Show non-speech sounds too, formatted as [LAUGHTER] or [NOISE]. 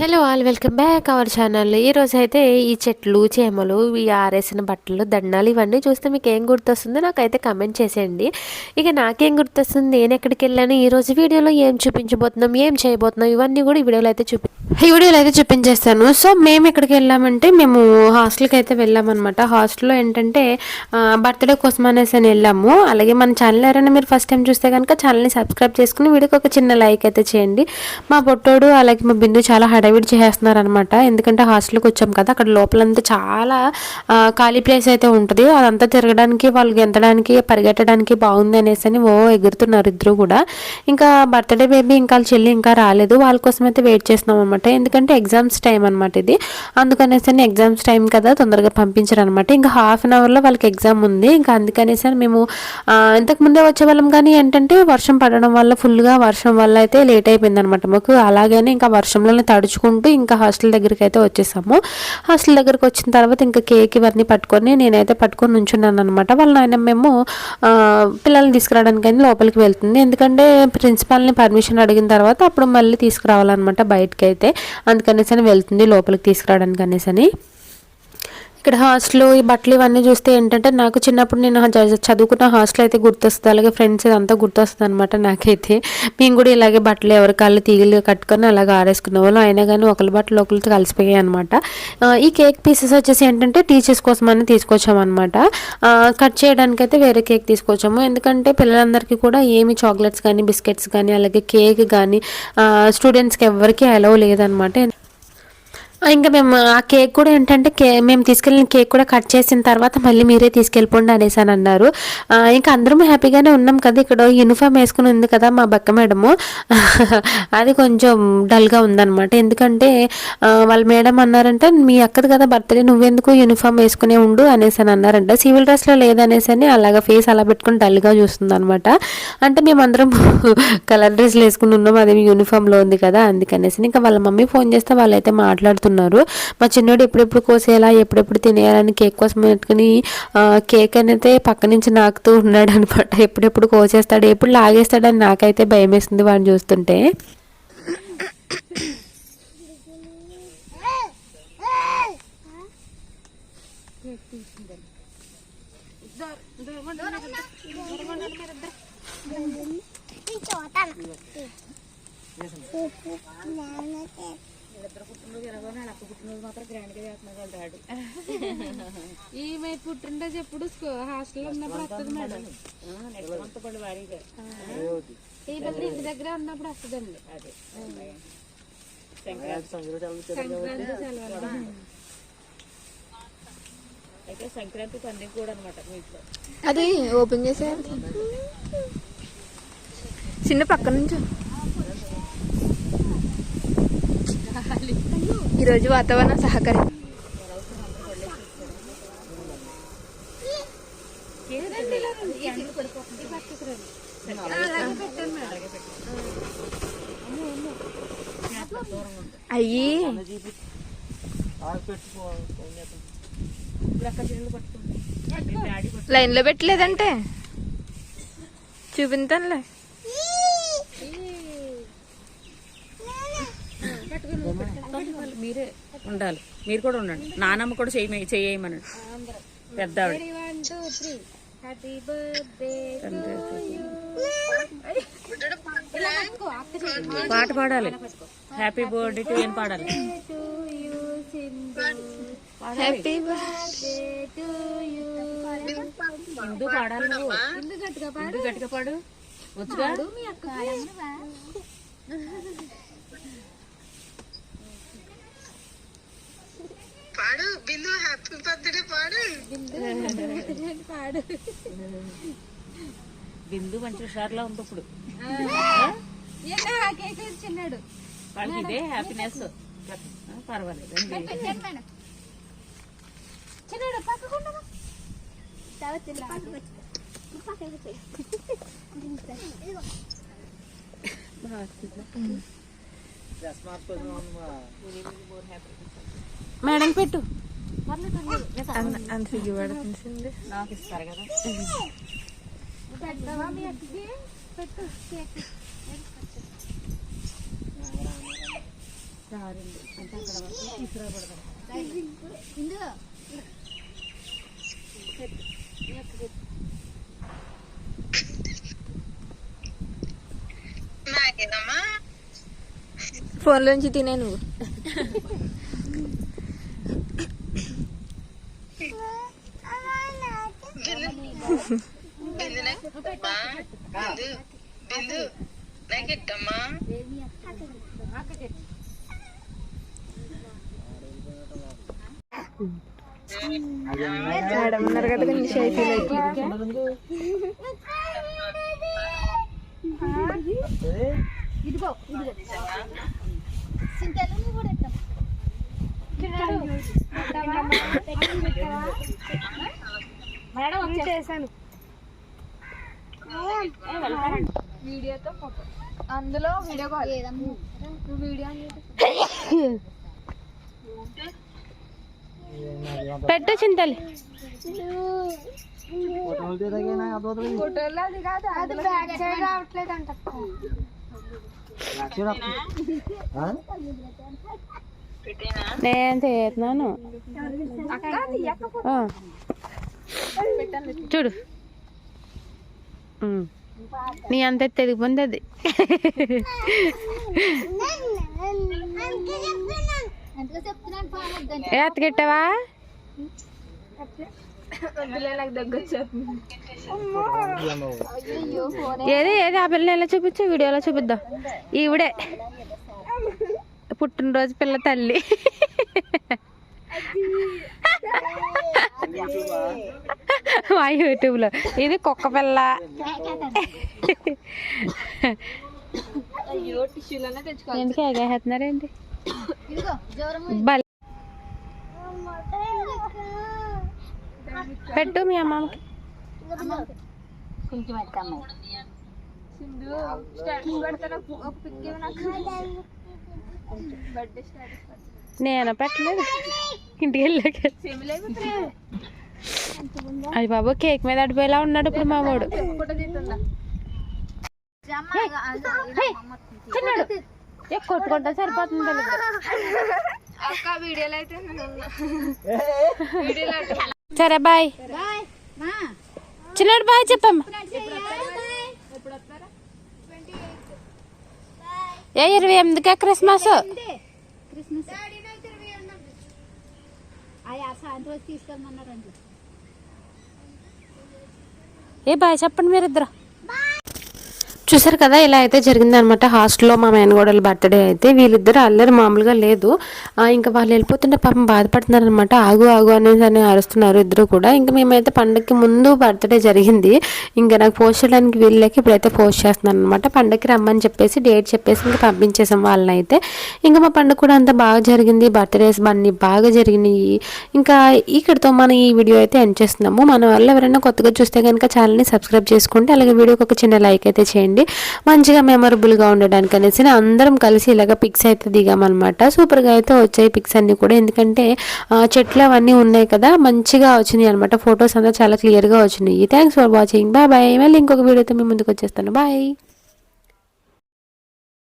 Hello all welcome back our channel. ఈరోజు అయితే ఈ చెట్లు చేమలు ఈ ఆరేసిన బట్టలు దండాలు ఇవన్నీ చూస్తే మీకు ఏం గుర్తొస్తుందో నాకైతే కమెంట్ చేసేయండి. ఇక నాకేం గుర్తొస్తుంది నేను ఎక్కడికి వెళ్ళాను ఈ రోజు వీడియోలో ఏం చూపించబోతున్నాం ఏం చేయబోతున్నాం ఇవన్నీ కూడా ఈ వీడియోలో అయితే చూపి ఈ వీడియోలో అయితే చూపించేస్తాను. సో మేము ఎక్కడికి వెళ్ళామంటే మేము హాస్టల్కి అయితే వెళ్ళామన్నమాట. హాస్టల్లో ఏంటంటే బర్త్డే కోసం అనేసి అని వెళ్ళాము. అలాగే మన ఛానల్ ఎవరైనా మీరు ఫస్ట్ టైం చూస్తే కనుక ఛానల్ని సబ్స్క్రైబ్ చేసుకుని వీడియోకి ఒక చిన్న లైక్ అయితే చేయండి. మా పొట్టోడు అలాగే మా బిందు చాలా హడావిడి చేస్తున్నారు అనమాట ఎందుకంటే హాస్టల్కి వచ్చాం కదా అక్కడ లోపలంతా చాలా ఖాళీ ప్లేస్ అయితే ఉంటుంది. అదంతా తిరగడానికి వాళ్ళు ఎంతడానికి పరిగెట్టడానికి బాగుంది అనేసి అని ఓ ఎగురుతున్నారు ఇద్దరు కూడా. ఇంకా బర్త్డే బేబీ ఇంకా చెల్లి ఇంకా రాలేదు. వాళ్ళ కోసం అయితే వెయిట్ చేస్తున్నాం అనమాట ఎందుకంటే ఎగ్జామ్స్ టైం అనమాట ఇది. అందుకనేసి అని ఎగ్జామ్స్ టైం కదా తొందరగా పంపించారు అనమాట ఇంకా హాఫ్ అన్ అవర్లో వాళ్ళకి ఎగ్జామ్ ఉంది. ఇంకా అందుకనేసి అని మేము ఇంతకుముందే ఇంతకు వచ్చేవాళ్ళం కానీ ఏంటంటే వర్షం పడడం వల్ల ఫుల్గా వర్షం వల్ల అయితే లేట్ అయిపోయింది అనమాట మాకు అలాగనే ఇంకా వర్షంలోనే తడుచుకుంటూ ఇంకా హాస్టల్ దగ్గరికి అయితే వచ్చేసాము. హాస్టల్ దగ్గరికి వచ్చిన తర్వాత ఇంకా కేక్ ఇవన్నీ పట్టుకొని నేనైతే పట్టుకొని ఉంచున్నాను అనమాట వాళ్ళ నాయన మేము పిల్లల్ని తీసుకురావడానికి అని లోపలికి వెళ్తుంది. ఎందుకంటే ప్రిన్సిపాల్ని పర్మిషన్ అడిగిన తర్వాత అప్పుడు మళ్ళీ తీసుకురావాలన్నమాట బయటకి అయితే అందుకనేసి అని వెళ్తుంది లోపలికి తీసుకురావడానికి అనేసి అని ఇక్కడ హాస్టల్ ఈ బట్టలు ఇవన్నీ చూస్తే ఏంటంటే నాకు చిన్నప్పుడు నేను చదువుకున్న హాస్టల్ అయితే గుర్తొస్తుంది. అలాగే ఫ్రెండ్స్ ఇదంతా గుర్తొస్తుంది అనమాట నాకైతే. మేము కూడా ఇలాగే బట్టలు ఎవరి కాళ్ళు తీగలు కట్టుకొని అలాగే ఆరేసుకునే వాళ్ళం అయినా కానీ ఒకరి బట్టలు ఒకరితో కలిసిపోయాయి అనమాట ఈ కేక్ పీసెస్ వచ్చేసి ఏంటంటే టీచర్స్ కోసం అని తీసుకొచ్చామన్నమాట కట్ చేయడానికి అయితే వేరే కేక్ తీసుకొచ్చాము. ఎందుకంటే పిల్లలందరికీ కూడా ఏమి చాక్లెట్స్ కానీ బిస్కెట్స్ కానీ అలాగే కేక్ కానీ స్టూడెంట్స్కి ఎవరికి అలవ్ లేదనమాట ఇంకా మేము ఆ కేక్ కూడా ఏంటంటే కే మేము తీసుకెళ్ళిన కేక్ కూడా కట్ చేసిన తర్వాత మళ్ళీ మీరే తీసుకెళ్ళిపోండి అనేసి అని అన్నారు ఇంకా అందరం హ్యాపీగానే ఉన్నాం కదా ఇక్కడ యూనిఫామ్ వేసుకుని ఉంది కదా మా బక్క మేడము. [LAUGHS] అది కొంచెం డల్గా ఉందన్నమాట. ఎందుకంటే వాళ్ళ మేడం అన్నారంటే మీ అక్కది కదా బర్త్డే నువ్వెందుకు యూనిఫామ్ వేసుకునే ఉండు అనేసి అని అన్నారంట. సివిల్ డ్రెస్లో లేదనేసి అని అలాగా ఫేస్ అలా పెట్టుకుని డల్గా చూస్తుంది అనమాట అంటే మేమందరం [LAUGHS] కలర్ డ్రెస్లు వేసుకుని ఉన్నాం అది యూనిఫామ్లో ఉంది కదా అందుకనేసి ఇంకా వాళ్ళ మమ్మీ ఫోన్ చేస్తే వాళ్ళైతే మాట్లాడుతున్నారు మా చిన్నోడు ఎప్పుడెప్పుడు కోసేయాలా ఎప్పుడెప్పుడు తినేయాలని కేక్ కోసం పెట్టుకుని కేక్ అనేది పక్క నుంచి నాకుతూ ఉన్నాడు అనమాట ఎప్పుడెప్పుడు కోసేస్తాడు ఎప్పుడు లాగేస్తాడని నాకైతే భయం వేస్తుంది వాడిని చూస్తుంటే. [LAUGHS] ఈమె పుట్టినరోజు ఎప్పుడు? హాస్టల్లో ఉన్నప్పుడు వస్తుంది మేడం. ఈ బదులు ఇంటి దగ్గర ఉన్నప్పుడు వస్తుందండి. సంక్రాంతి. సెలవులు అయితే సంక్రాంతి పండుగ కూడా అనమాట మీ ఇంట్లో. అది ఓపెన్ చేసే చిన్న పక్క నుంచి. ఈరోజు వాతావరణం సహకరి. అయ్యి. లైన్లో పెట్టలేదంటే. చూపించానులే మీరే ఉండాలి. మీరు కూడా ఉండండి. నానమ్మ కూడా చేయ చేయమనండి పెద్ద పాట పాడాలి. హ్యాపీ బర్త్డే టు ఏం పాడాలి. హ్యాపీ పాడాలి. నువ్వు. ముందు గట్టిగా పాడు. వచ్చుగా మీ అక్క పాడు బిందు హ్యాపీ బర్త్డే పాడు. పాడు బిందు మంచి హుషారులో ఉంది ఇప్పుడు. ఏంటో ఆ కేక్ చిన్నాడు వాళ్ళకి ఇదే హ్యాపీనెస్ పర్వాలేదు చిన్నాడు పక్కకుండా మేడం పెట్టు అంత సిగ్గు పడుతుంది నాకు ఇస్తారు కదా పెడతావా మీ అక్కకి పెట్టు కేక్ నాకేనమ్మా ఫోన్లోంచి తినే నువ్వు బిందు బిందు నాకెట్టమ్మా. మేడం ఉన్నారు కదా కొంచెం షై ఫీల్ అవుతుంది చేశాను. వీడియోతో ఫోటో అందులో వీడియో కాల్ నువ్వు వీడియో పెట్టు చింతలు. ఫోటోలో అది కాదు అది బ్యాక్ సైడ్ రావట్లేదు అంట నేను చేస్తున్నాను. చూడు. నీ అంత తెగిపోయింది అది. ఏ వచ్చేస్తుంది ఏది ఏది? ఆ పిల్లని ఎలా చూపించు? వీడియోలో చూపిద్దాం. ఈవిడే. పుట్టినరోజు పిల్ల తల్లి. మా యూట్యూబ్లో. ఇది కుక్క పిల్ల. ఎందుకు ఎగేస్తున్నారేంటి? బల్ పెట్టు మీ అమ్మకి నేను పెట్టలేదు. ఇంటికి వెళ్ళాక. అది బాబు కేక్ మీద అడిపోయేలా ఉన్నాడు ఇప్పుడు మా వాడు చిన్నాడు. ఏ కొట్టుకుంటా సరిపోతుంది. సరే బాయ్. చిన్నాడు బాయ్ చెప్పమ్మా. ఏ ఇరవై ఎనిమిదికే క్రిస్మస్? ఏ బాయ్ చెప్పండి మీరిద్దరు చూసారు కదా ఇలా అయితే జరిగిందనమాట హాస్టల్లో మా మేనగోడల బర్త్డే అయితే వీళ్ళిద్దరు అల్లరి మామూలుగా లేదు. ఇంకా వాళ్ళు వెళ్ళిపోతుంటే పాపం బాధపడుతున్నారనమాట ఆగు ఆగు అనేసి అని అరుస్తున్నారు ఇద్దరు కూడా. ఇంకా మేమైతే పండగకి ముందు బర్త్డే జరిగింది. ఇంకా నాకు పోస్ట్ చేయడానికి వీళ్ళకి ఇప్పుడైతే పోస్ట్ చేస్తున్నాను అనమాట పండగకి రమ్మని చెప్పేసి డేట్ చెప్పేసి ఇంకా పంపించేసాం వాళ్ళని అయితే ఇంకా మా పండుగ కూడా అంతా బాగా జరిగింది. బర్త్డేస్ అన్నీ బాగా జరిగినాయి. ఇంకా ఇక్కడితో మనం ఈ వీడియో అయితే ఎండ్ చేస్తున్నాము. మన వాళ్ళు ఎవరైనా కొత్తగా చూస్తే కనుక ఛానల్ని సబ్స్క్రైబ్ చేసుకోండి అలాగే వీడియోకి ఒక చిన్న లైక్ అయితే చేయండి. మంచిగా మెమరబుల్గా ఉండడానికి అనేసి అందరం కలిసి ఇలాగ పిక్స్ అయితే దిగామన్నమాట. సూపర్గా అయితే వచ్చాయి పిక్స్ అన్నీ కూడా. ఎందుకంటే ఆ, చెట్లు అవన్నీ ఉన్నాయి కదా మంచిగా వచ్చినాయి అనమాట ఫొటోస్ అంతా చాలా క్లియర్గా వచ్చినాయి. Thanks for watching bye bye మళ్ళీ ఇంకొక వీడియోతో మీ ముందుకు వచ్చేస్తాను. బాయ్